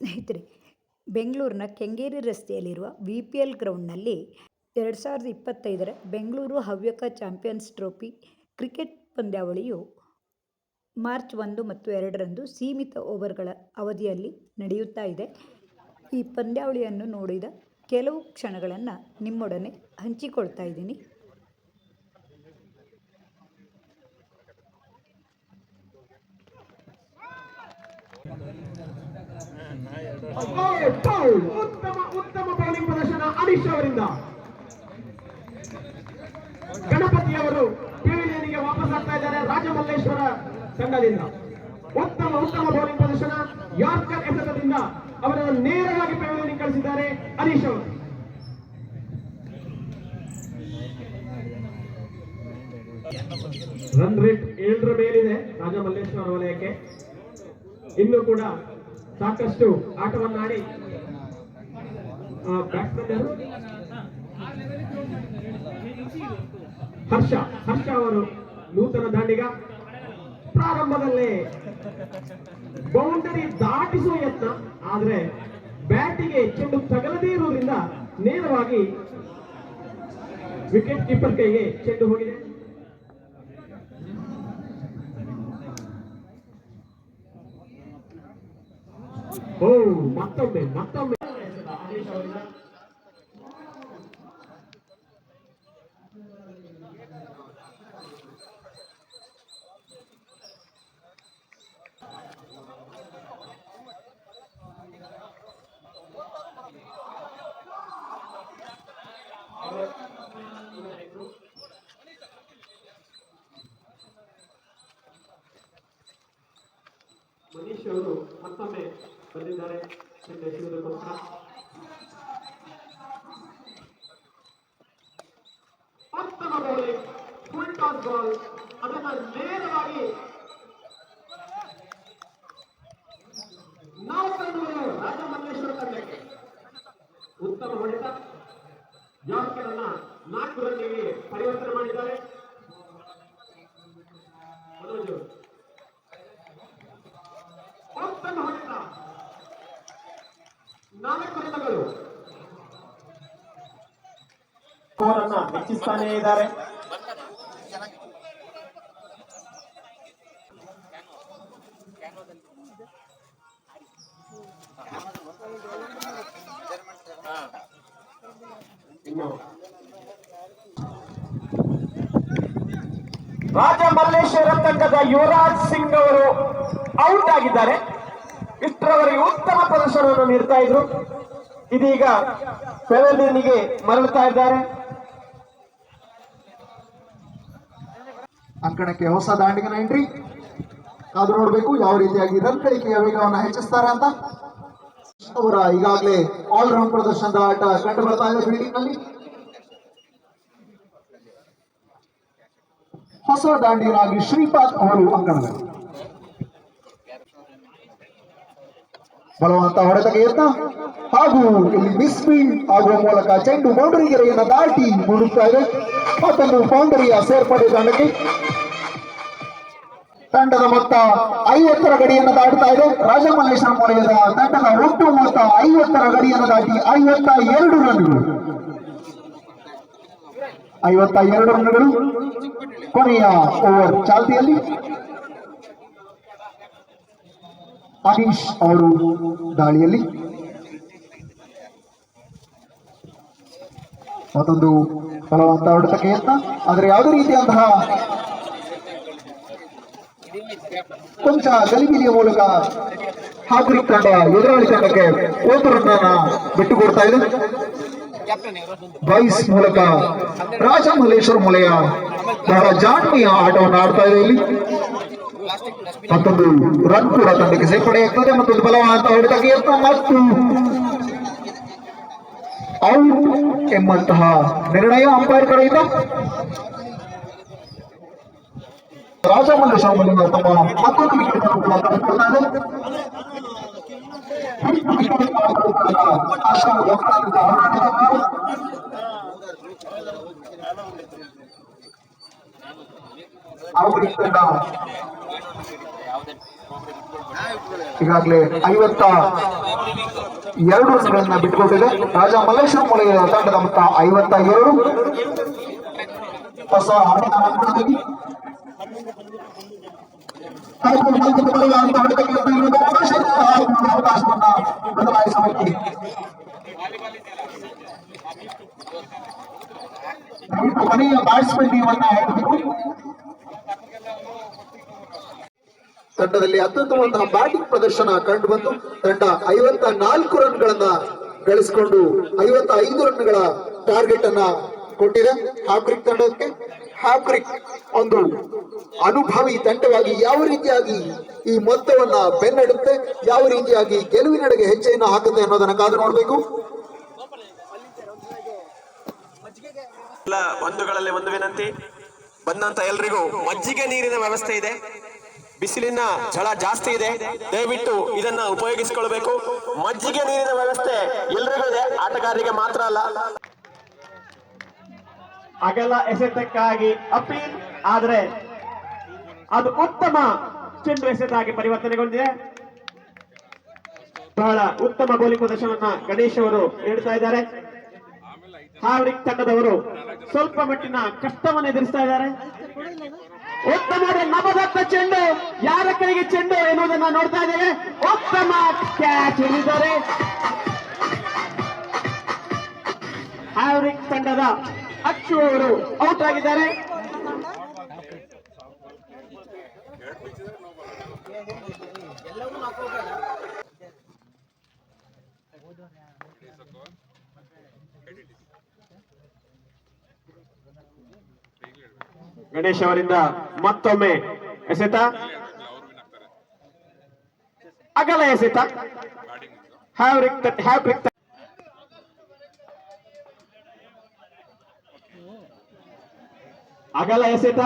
ಸ್ನೇಹಿತರೆ, ಬೆಂಗಳೂರಿನ ಕೆಂಗೇರಿ ರಸ್ತೆಯಲ್ಲಿರುವ ವಿ ಪಿ ಎಲ್ ಗ್ರೌಂಡ್ನಲ್ಲಿ ಎರಡು ಸಾವಿರದ ಇಪ್ಪತ್ತೈದರ Bengaluru Havyaka champions trophy cricket ಪಂದ್ಯಾವಳಿಯು March ಒಂದು ಮತ್ತು ಎರಡರಂದು ಸೀಮಿತ ಓವರ್ಗಳ ಅವಧಿಯಲ್ಲಿ ನಡೆಯುತ್ತಾ ಇದೆ. ಈ ಪಂದ್ಯಾವಳಿಯನ್ನು ನೋಡಿದ ಕೆಲವು ಕ್ಷಣಗಳನ್ನು ನಿಮ್ಮೊಡನೆ ಹಂಚಿಕೊಳ್ತಾ ಇದ್ದೀನಿ. ಉತ್ತಮ ಉತ್ತಮ ಬೌಲಿಂಗ್ ಪ್ರದರ್ಶನ ಅನೀಶ್ ಅವರಿಂದ ಗಣಪತಿ ಅವರು ಪಿವಿಲಿಯನ್ಗೆ ವಾಪಸ್ ಆಗ್ತಾ ಇದ್ದಾರೆ. ರಾಜಮಲ್ಲೇಶ್ವರ ತಂಡದಿಂದ. ಉತ್ತಮ ಉತ್ತಮ ಬೌಲಿಂಗ್ ಪ್ರದರ್ಶನ ಯಾರ್ಕರ್ ಎಸೆತದಿಂದ ಅವರನ್ನು ನೇರವಾಗಿ ಪಿವಿಲಿಯನ್ಗೆ ಕಳಿಸಿದ್ದಾರೆ ಅನೀಶ್ ಅವರು. ರನ್ ರೇಟ್ ಏಳರ ಮೇಲಿದೆ ರಾಜಮಲ್ಲೇಶ್ವರ ವಲಯಕ್ಕೆ. ಇನ್ನು ಕೂಡ ಸಾಕಷ್ಟು ಆಟವನ್ನಾಡಿ ಬ್ಯಾಟ್ಸ್ಮನ್ ಹರ್ಷ ಹರ್ಷ ಅವರು ನೂತನ ದಾಂಡಿಗ. ಪ್ರಾರಂಭದಲ್ಲೇ ಬೌಂಡರಿ ದಾಟಿಸುವ ಯತ್ನ, ಆದ್ರೆ ಬ್ಯಾಟಿಗೆ ಚೆಂಡು ತಗಲದೇ ಇರುವುದರಿಂದ ನೇರವಾಗಿ ವಿಕೆಟ್ ಕೀಪರ್ ಕೈಗೆ ಚೆಂಡು ಹೋಗಿದೆ. ಓ ಮತ್ತೊಮ್ಮೆ ಮತ್ತೊಮ್ಮೆ ಆದೇಶ ಅವರಿಂದ ಮನೀಶ್ ಅವರು ಮತ್ತೊಮ್ಮೆ ಚೆಂಡು ಎಸೆಯುವುದಕ್ಕೋಸ್ಕರ ಉತ್ತಮ ಫುಲ್ ಟಾಸ್ ಬಾಲ್ ಅದನ್ನ ನೇರವಾಗಿ ರಾಜಮಲ್ಲೇಶ್ವರ ತಂಡಕ್ಕೆ ಉತ್ತಮ ಹೊಡೆತ ನಾಲ್ಕು ರನ್ನಿಗೆ ಪರಿವರ್ತನೆ ಮಾಡಿದ್ದಾರೆ ಮನೋಜ್ ಅವರು. ಉತ್ತಮ ಹೊಡೆತ ಸ್ಕೋರ್ ಹೆಚ್ಚಿಸ್ತಾನೇ ಇದ್ದಾರೆ. ರಾಜ ಮಲ್ಲೇಶ್ವರ ತಂಡದ ಯುವರಾಜ್ ಸಿಂಗ್ ಅವರು ಔಟ್ ಆಗಿದ್ದಾರೆ. ಇಷ್ಟರವರೆಗೆ ಉತ್ತಮ ಪ್ರದರ್ಶನವನ್ನು ನೀಡ್ತಾ ಇದ್ರು. ಇದೀಗ ಪೆವೆಲಿಯನ್ಗೆ ಮರಳುತ್ತಾ ಇದ್ದಾರೆ. ಅಂಕಣಕ್ಕೆ ಹೊಸ ದಾಂಡಿಗನ ಎಂಟ್ರಿ. ಕಾದು ನೋಡಬೇಕು ಯಾವ ರೀತಿಯಾಗಿ ರನ್ ಗಳಿಕೆಯ ವೇಗವನ್ನು ಹೆಚ್ಚಿಸ್ತಾರೆ ಅಂತ. ಅವರ ಈಗಾಗಲೇ ಆಲ್ರೌಂಡ್ ಪ್ರದರ್ಶನದ ಆಟ ಕಂಡು ಬರ್ತಾ ಇದೆ ಫೀಲ್ಡಿಂಗ್ನಲ್ಲಿ ಹೊಸ ದಾಂಡಿಗನಾಗಿ ಶ್ರೀಪಾದ್ ಅವರು ಅಂಕಣದಲ್ಲಿ. ಬಲವಂತ ಹೊಡೆತಕ್ಕೆ ಯತ್ನ ಹಾಗೂ ಇಲ್ಲಿ ಮಿಸ್ ಫೀಲ್ಡ್ ಆಗುವ ಮೂಲಕ ಚೆಂಡು ಬೌಂಡರಿ ಗೆರೆಯನ್ನು ದಾಟಿ ಮುಡುತ್ತಾ ಇದೆ. ಮತ್ತೊಂದು ಬೌಂಡರಿಯ ಸೇರ್ಪಡೆ ತಂಡಕ್ಕೆ ತಂಡದ ಮೊತ್ತ ಐವತ್ತರ ಗಡಿಯನ್ನು ದಾಟುತ್ತಾ ಇದೆ. ರಾಜಮಲ್ಲೇಶ್ವರ ಮೌಲ್ಯದ ತಂಡದ ಒಟ್ಟು ಮೊತ್ತ ಐವತ್ತರ ಗಡಿಯನ್ನು ದಾಟಿ ಐವತ್ತ ಎರಡು ರನ್ಗಳು. ಐವತ್ತ ಎರಡು ರನ್ಗಳು ಕೊನೆಯ ಓವರ್ ಚಾಲ್ತಿಯಲ್ಲಿ. ಅನೀಶ್ ಅವರು ದಾಳಿಯಲ್ಲಿ. ಮತ್ತೊಂದು ಬಲವಂತ ಹೊಡೆತಕ್ಕೆ ಯತ್ನ. ಆದರೆ ಯಾವುದೇ ರೀತಿಯಂತಹ ಕೊಂಚ ಗಲಿಬಿಲಿಯ ಮೂಲಕ ಹಾಗೂ ತಂಡ ಎದುರಾಳಿ ತಂಡಕ್ಕೆ ಒಂದು ರನ್ನ ಬಿಟ್ಟುಕೊಡ್ತಾ ಇದೆ. ಬಾಯ್ಸ್ ಮೂಲಕ ರಾಜ ಮಲ್ಲೇಶ್ವರ ಮೊಲೆಯ ಬಹಳ ಜಾಣ್ಮೆಯ ಆಟವನ್ನು ಆಡ್ತಾ ಇದೆ ಇಲ್ಲಿ. ಮತ್ತೊಂದು ರನ್ ಕೂಡ ತಂಡಕ್ಕೆ ಸೇರ್ಪಡೆಯಾಗ್ತದೆ ಮತ್ತೊಂದು ಬಲವಾದ ಹೊಡೆತಕ್ಕೆ ಯತ್ನ ಮತ್ತು ಔಟ್ ಎಂಬಂತಹ ನಿರ್ಣಯ ಅಂಪೈರ್ ಕಡೆಯಿಂದ ರಾಜಮಲ್ಲೇಶ್ವರ ಮೊಲೆಯ ತಮ್ಮ ಮತ್ತೊಂದು ವಿಕೆಟ್ ಅನ್ನು ಕೂಡ ತೆಗೆದುಕೊಳ್ತಾ ಇದೆ. ಆಶ್ರಮ ಒಕ್ಕಲಿಗರ ಹೋರಾಟದ ಕಾಲ. ಅವರಿಂದ ಈಗಾಗಲೇ ಐವತ್ತ ಎರಡು ರನ್ಗಳನ್ನ ಬಿಟ್ಕೊಟ್ಟಿದೆ ರಾಜಾ ಮಲ್ಲೇಶ್ವರ ಮೊಳೆಯ ತಂಡದ ಮೊತ್ತ ಐವತ್ತ ಎರಡು. ಹೊಸ ಆಟದ ಆರಂಭದಲ್ಲಿ ಬ್ಯಾಟ್ಸ್ಮನ್ ನಾಲ್ಕು ಪಂದ್ಯಗಳ ತಂಡದಲ್ಲಿ ಅತ್ಯುತ್ತಮವಾದಂತಹ ಬ್ಯಾಟಿಂಗ್ ಪ್ರದರ್ಶನ ಕಂಡು ಬಂತು. ತಂಡ ಐವತ್ತ ನಾಲ್ಕು ರನ್ ಗಳನ್ನ ಗಳಿಸಿಕೊಂಡು ಐವತ್ತ ಐದು ರನ್ಗಳ ಟಾರ್ಗೆಟ್ ಅನ್ನ ಕೊಟ್ಟಿದೆ. ಹಾಕ್ರಿಕ್ ತಂಡಕ್ಕೆ. ಹಾಕ್ರಿಕ್ ಒಂದು ಅನುಭವಿ ತಂಡವಾಗಿ ಯಾವ ರೀತಿಯಾಗಿ ಈ ಮೊತ್ತವನ್ನ ಬೆನ್ನಡುತ್ತೆ, ಯಾವ ರೀತಿಯಾಗಿ ಗೆಲುವಿನಡೆಗೆ ಹೆಜ್ಜೆಯನ್ನು ಹಾಕುತ್ತೆ ಅನ್ನೋದನ್ನ ಕಾದು ನೋಡಬೇಕು. ಬಂಧುಗಳಲ್ಲಿ ಒಂದು ವಿನಂತಿ. ಬಂದಂತ ಎಲ್ರಿಗೂ ಮಜ್ಜಿಗೆ ನೀರಿನ ವ್ಯವಸ್ಥೆ ಇದೆ. ಬಿಸಿಲಿನ ಝಳ ಜಾಸ್ತಿ ಇದೆ. ದಯವಿಟ್ಟು ಇದನ್ನ ಉಪಯೋಗಿಸಿಕೊಳ್ಬೇಕು ಮಜ್ಜಿಗೆ ನೀರಿನ ವ್ಯವಸ್ಥೆ ಎಲ್ರಿಗೂ ಇದೆ ಆಟಗಾರರಿಗೆ ಮಾತ್ರ ಅಲ್ಲ. ಅಗಲ ಎಸೆತಕ್ಕಾಗಿ ಅಪೀಲ್, ಆದ್ರೆ ಅದು ಉತ್ತಮ ಚೆಂಡು ಎಸೆತಾಗಿ ಪರಿವರ್ತನೆಗೊಂಡಿದೆ. ಬಹಳ ಉತ್ತಮ ಬೌಲಿಂಗ್ ಪ್ರದರ್ಶನವನ್ನ ಗಣೇಶ್ ಅವರು ನೀಡ್ತಾ ಇದ್ದಾರೆ. ಹಾವರಿಕ್ ತಂಡದವರು ಸ್ವಲ್ಪ ಮಟ್ಟಿನ ಕಷ್ಟವನ್ನು ಎದುರಿಸ್ತಾ ಇದ್ದಾರೆ. ಉತ್ತಮ ನಮದತ್ತ ಚೆಂಡು ಚೆಂಡು ಎನ್ನುವುದನ್ನು ನೋಡ್ತಾ ಇದ್ದೇವೆ. ಉತ್ತಮ ಕ್ಯಾಚ್ ಹಿಡಿದರೆ ಹ್ಯಾವ್ರಿಕ್ ತಂಡದ ಅಚ್ಚು ಅವರು ಔಟ್ ಆಗಿದ್ದಾರೆ. ಗಣೇಶ್ ಅವರಿಂದ ಮತ್ತೊಮ್ಮೆ ಎಸೆತ. ಅಗಲ ಎಸೆತ. ಹ್ಯಾವ್ ರಿಕ್ತ ಅಗಲ ಎಸೆತ.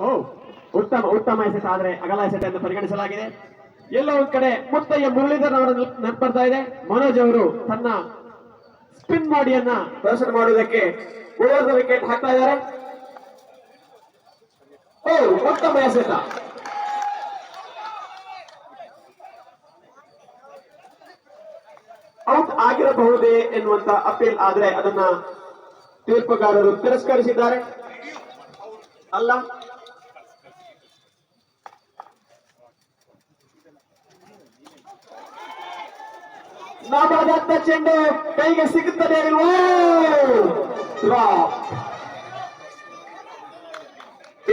ಓ, ಉತ್ತಮ ಉತ್ತಮ ಎಸೆತ ಆದ್ರೆ ಅಗಲ ಎಸೆತ ಎಂದು ಪರಿಗಣಿಸಲಾಗಿದೆ. ಎಲ್ಲ ಒಂದ್ ಕಡೆ ಮುತ್ತಯ್ಯ ಮುರಳೀಧರ್ ಅವರ ನೆನಪು ಬರ್ತಾ ಇದೆ. ಮನೋಜ್ ಅವರು ತನ್ನ ಸ್ಪಿನ್ ಬಾಡಿಯನ್ನ ಪ್ರದರ್ಶನ ಮಾಡುವುದಕ್ಕೆ ಉಳಿದ ವಿಕೆಟ್ ಹಾಕ್ತಾ ಇದ್ದಾರೆ. ಓ, ಉತ್ತಮ ಎಸೆತ. ಔಟ್ ಆಗಿರಬಹುದೇ ಎನ್ನುವಂತ ಅಪೀಲ್ ಆದ್ರೆ ಅದನ್ನ ತೀರ್ಪುಗಾರರು ತಿರಸ್ಕರಿಸಿದ್ದಾರೆ. ಅಲ್ಲ. ನಾಮದತ್ತ ಚೆಂಡು ಕೈಗೆ ಸಿಗುತ್ತದೆ ಇಲ್ವೋ.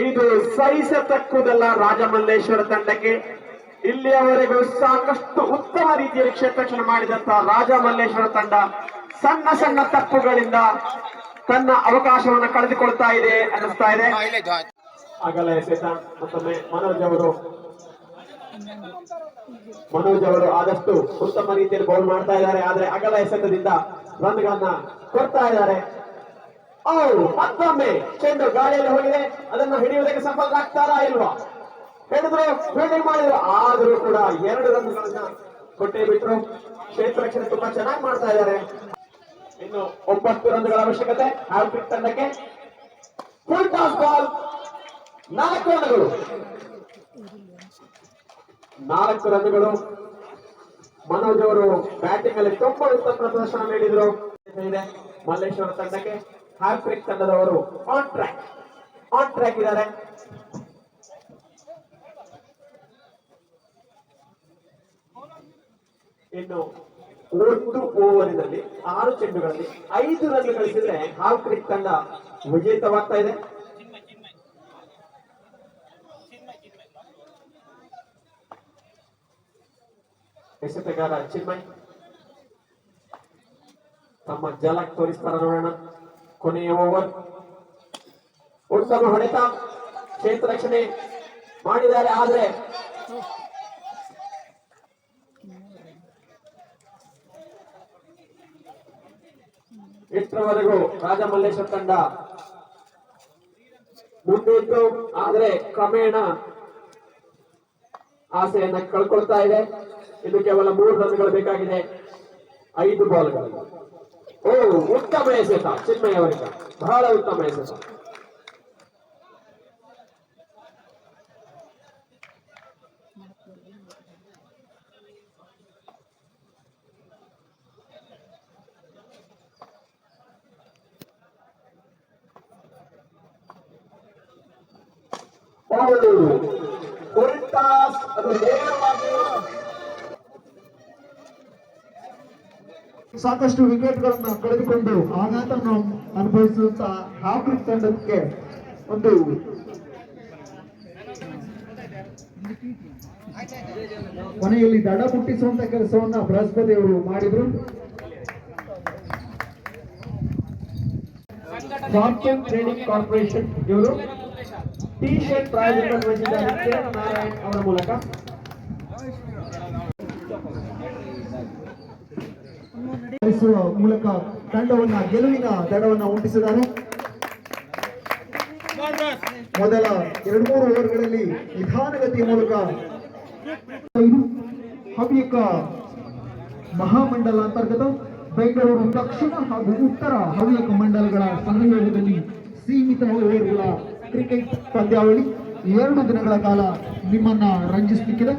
ಇದು ಸಹಿಸತಕ್ಕುದಲ್ಲ ರಾಜಮಲ್ಲೇಶ್ವರ ತಂಡಕ್ಕೆ. ಇಲ್ಲಿಯವರೆಗೂ ಸಾಕಷ್ಟು ಉತ್ತಮ ರೀತಿಯಲ್ಲಿ ಕ್ಷೇತ್ರಕ್ಷಣ ಮಾಡಿದಂತಹ ರಾಜಮಲ್ಲೇಶ್ವರ ತಂಡ ಸಣ್ಣ ಸಣ್ಣ ತಪ್ಪುಗಳಿಂದ ತನ್ನ ಅವಕಾಶವನ್ನು ಕಳೆದುಕೊಳ್ತಾ ಇದೆ ಅನ್ನಿಸ್ತಾ ಇದೆ. ಮತ್ತೊಮ್ಮೆ ಮನೋಜ್ ಅವರು. ಮನೋಜ್ ಅವರು ಆದಷ್ಟು ಉತ್ತಮ ರೀತಿಯಲ್ಲಿ ಬೌಲ್ ಮಾಡ್ತಾ ಇದ್ದಾರೆ. ಆದ್ರೆ ಅಗಲ ಎಸೆತದಿಂದ ರನ್ಗಳನ್ನ ಕೊಡ್ತಾ ಇದ್ದಾರೆ. ಅವರು ಮತ್ತೊಮ್ಮೆ ಚೆಂಡು ಗಾಳಿಯಲ್ಲಿ ಹೋಗಿದೆ. ಅದನ್ನ ಹಿಡಿಯುವುದಕ್ಕೆ ಸಫಲರಾಗ್ತಾರಾ ಇಲ್ವಾ? ಹಿಡಿದ್ರು ಫೀಲ್ಡಿಂಗ್ ಮಾಡಿದ್ರು. ಆದ್ರೂ ಕೂಡ ಎರಡು ರನ್ ಗಳನ್ನ ಕೊಟ್ಟೇ ಬಿಟ್ರು. ಕ್ಷೇತ್ರ ರಕ್ಷಣೆ ತುಂಬಾ ಚೆನ್ನಾಗಿ ಮಾಡ್ತಾ ಇದ್ದಾರೆ. ಇನ್ನು ಒಂಬತ್ತು ರನ್ಗಳ ಅವಶ್ಯಕತೆ. ಹ್ಯಾಟ್ರಿಕ್ ತಂಡಕ್ಕೆ ಫುಲ್ ಟಾಸ್ ಬಾಲ್ ನಾಲ್ಕು ರನ್ಗಳು ನಾಲ್ಕು ರನ್ಗಳು ಮನೋಜ್ ಅವರು ಬ್ಯಾಟಿಂಗ್ ಅಲ್ಲಿ ತುಂಬಾ ಉತ್ತಮ ಪ್ರದರ್ಶನ ನೀಡಿದ್ರು. ಇದೆ. ಮಲ್ಲೇಶ್ವರ ತಂಡಕ್ಕೆ ಹ್ಯಾಟ್ರಿಕ್ ತಂಡದವರು ಆನ್ ಟ್ರ್ಯಾಕ್ ಆನ್ ಟ್ರ್ಯಾಕ್ ಇದ್ದಾರೆ. ಇನ್ನು ಒಂದು ಓವರಿನಲ್ಲಿ ಆರು ಚೆಂಡುಗಳಲ್ಲಿ ಐದು ರನ್ ಗಳಿಸಿದ್ರೆ ಹಾಲ್ಕ್ರಿಕ್ ತಂಡ ವಿಜೇತವಾಗ್ತಾ ಇದೆ. ಎಸೆತಗಾರ ಚಿನ್ಮಯ್ ತಮ್ಮ ಜಲಕ್ ತೋರಿಸ್ತಾರ ನೋಡೋಣ ಕೊನೆಯ ಓವರ್ ಉತ್ತಮ ಹೊಡೆತ ಕ್ಷೇತ್ರ ರಕ್ಷಣೆ ಮಾಡಿದ್ದಾರೆ ಆದ್ರೆ ಇಷ್ಟರವರೆಗೂ ರಾಜಮಲ್ಲೇಶ್ವರ ತಂಡ ಮುಂದೆ ಇತ್ತು ಆದ್ರೆ ಕ್ರಮೇಣ ಆಸೆಯನ್ನ ಕಳ್ಕೊಳ್ತಾ ಇದೆ. ಇನ್ನು ಕೇವಲ ಮೂರು ರನ್ಗಳು ಬೇಕಾಗಿದೆ. ಐದು ಬಾಲ್ಗಳು. ಓ, ಉತ್ತಮ ಎಸೆತ ಚಿನ್ಮಯ ಅವರಿಂದ ಬಹಳ ಉತ್ತಮ ಎಸೆತ ಹೊರಟಾಸ್ ಅದು ಸಾಕಷ್ಟು ವಿಕೆಟ್ಗಳನ್ನು ಕಳೆದುಕೊಂಡು ಆಘಾತವನ್ನು ಅನುಭವಿಸುವಂತಹ ಹಾಫ್ರಿಕ್ ತಂಡಕ್ಕೆ ಒಂದು ಕೊನೆಯಲ್ಲಿ ದಡ ಮುಟ್ಟಿಸುವಂತ ಕೆಲಸವನ್ನ ಬೃಹಸ್ಪತಿ ಅವರು ಮಾಡಿದ್ರು. ಫಾರ್ಚೂನ್ ಟ್ರೇಡಿಂಗ್ ಕಾರ್ಪೊರೇಷನ್ ಇವರು ಟಿ ಶರ್ಟ್ ಪ್ರಾಯೋಜಕ ನಾರಾಯಣ್ ಅವರ ಮೂಲಕ. ನಡೆಸುವ ಮೂಲಕ ತಂಡವನ್ನ, ಗೆಲುವಿನ ದಡವನ್ನ ಉಂಟಿಸಿದ್ದಾರೆ ಮೊದಲ ಎರಡು ಮೂರು ಓವರ್ಗಳಲ್ಲಿ ನಿಧಾನಗತಿಯ ಮೂಲಕ ಹವ್ಯಕ ಮಹಾಮಂಡಲ ಅಂತರ್ಗತ ಬೆಂಗಳೂರು ದಕ್ಷಿಣ ಹಾಗೂ ಉತ್ತರ ಹವ್ಯಕ ಮಂಡಲಗಳ ಸಹಯೋಗದಲ್ಲಿ ಸೀಮಿತ ಓವರ್ಗಳ ಕ್ರಿಕೆಟ್ ಪಂದ್ಯಾವಳಿ ಎರಡು ದಿನಗಳ ಕಾಲ ನಿಮ್ಮನ್ನ ರಂಜಿಸಲಿಕ್ಕಿದೆ.